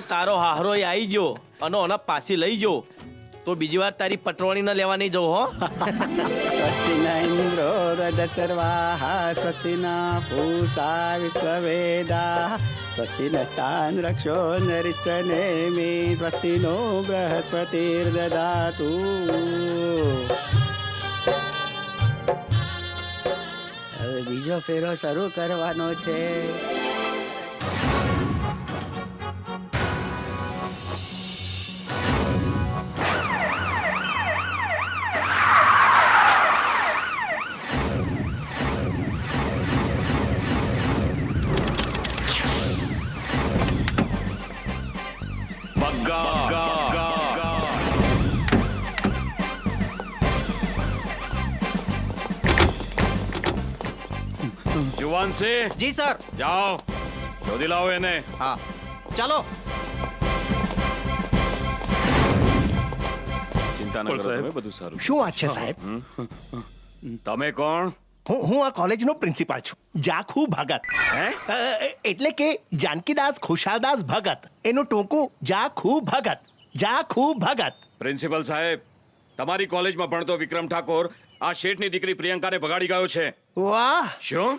તારો હાહરો આવી ગયો અને ઓના પાછી લઈ જો તો બીજી વાર તારી પટવાણી ન લેવા નહીં જવું, હો. સ્વસ્તિના ઇન્દ્રો રજસર્વાહ સ્વસ્તિના પૂષા વિશ્વવેદા સ્વસ્તિનસ્તાન રક્ષો નરિષ્ઠનેમિ સ્વસ્તિનો બૃહસ્પતિર્દદાતુ હવે બીજો ફેરો શરૂ કરવાનો છે. જુવાન સિંહ જી સર. જાઓ. શોધી લાવો એને. હા. ચાલો. ચિંતા ન કરો તમે બધું સારું. શું વાત છે સાહેબ? તમે કોણ? હું હું આ કોલેજનો પ્રિન્સિપાલ છું. જાખુ ભગત. હે? એટલે કે જાનકીદાસ ખુશાલદાસ ભગત. એનું ટૂંકું જાખુ ભગત. જાખુ ભગત. પ્રિન્સિપલ સાહેબ તમારી કોલેજમાં ભણતો વિક્રમ ઠાકોર આ શેઠની દીકરી પ્રિયંકાને ભગાડી ગયો છે. વાહ! શું?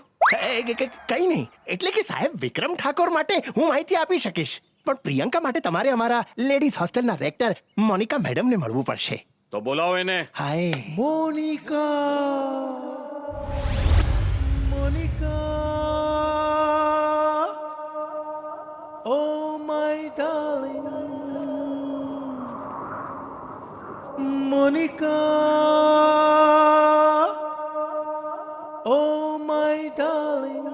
કઈ નહીં. એટલે કે સાહેબ વિક્રમ ઠાકોર માટે હું માહિતી આપી શકીશ. પણ પ્રિયંકા માટે તમારે અમારા લેડીઝ હોસ્ટેલના રેક્ટર મોનિકા મેડમને મળવું પડશે. તો બોલાવો એને. Hi. Monica! Monica. Oh, my darling. Monica. Oh, my darling.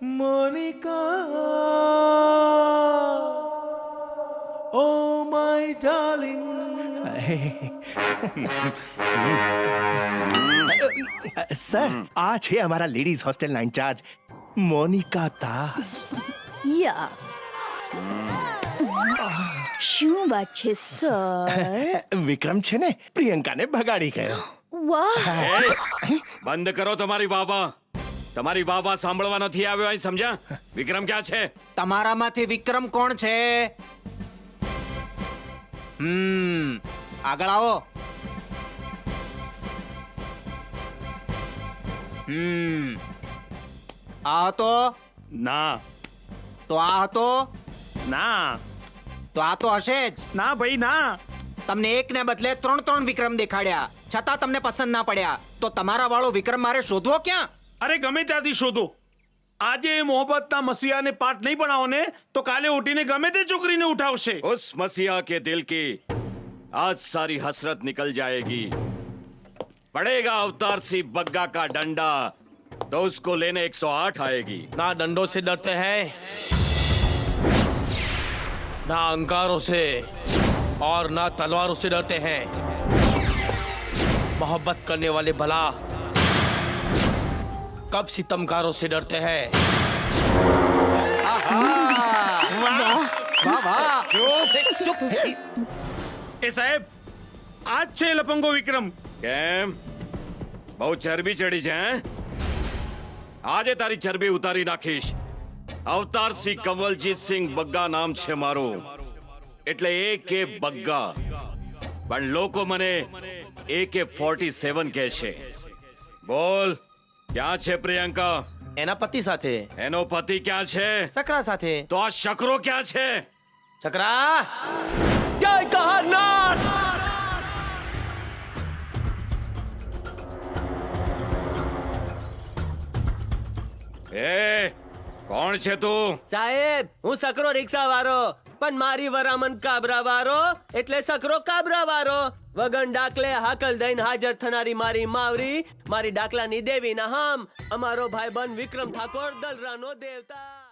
Monica. Oh, my darling. Hey. Sir આ છે અમારા લેડીઝ હોસ્ટેલના ઇન્ચાર્જ મોનિકા દાસ યા શું વાત છે સર વિક્રમ છે ને પ્રિયંકાને ભગાડી ગયો વાહ બંધ કરો તમારી વાવા તમારી વાવા સાંભળવા નથી આવ્યો અહીં સમજ્યા વિક્રમ ક્યાં છે તમારામાંથી વિક્રમ કોણ છે? હમ આગળ આવો. હમ. આ હતો? ના. તો આ હતો? ના. તો આ તો હશે જ. ના ભાઈ ના. તમને એક ને બદલે ત્રણ ત્રણ વિક્રમ દેખાડ્યા. છતાં તમને પસંદ ના પડ્યા. તો તમારા વાળો વિક્રમ મારે શોધવો ક્યાં? અરે ગમે ત્યાંથી શોધો. આજે એ મોહબ્બતના મસીહાને પાઠ નહીં ભણાવો ને તો કાલે ઉઠીને ગમે તે છોકરીને ઉઠાવશે. ઓસ મસીહા કે દિલ કી. आज सारी हसरत निकल जाएगी। पड़ेगा अवतार सी बग्गा का डंडा तो उसको लेने 108 आएगी। ना डंडों से डरते हैं ना अंकारों से और ना तलवारों से डरते हैं। मोहब्बत करने वाले भला कब सितमकारों से डरते हैं। चुप। चुप। એ સાહેબ આજ છે લપંગો વિક્રમ. કેમ? બહુ ચરબી ચડી છે આજે તારી ચરબી ઉતારી નાખીશ. અવતાર સિંહ કંવલજીત સિંહ બગ્ગા નામ છે મારું. એટલે એ કે બગ્ગા. પણ લોકો મને એ કે ફોર્ટી સેવન કહે છે. બોલ ક્યાં છે પ્રિયંકા? એના પતિ સાથે. એનો પતિ ક્યાં છે? સકરા સાથે. તો આ શકરો ક્યાં છે? સકરા! જય કહાનાથ એ કોણ છે તું? સાહેબ હું સકરો રિક્ષા વાળો પણ મારી વરામન કાબરા વાળો એટલે સકરો કાબરા વાળો વગન ડાકલે હાકલ દઈને હાજર થનારી મારી માવરી મારી ડાકલાની દેવી ના હમ અમારો ભાઈ બન વિક્રમ ઠાકોર દલરાનો દેવતા.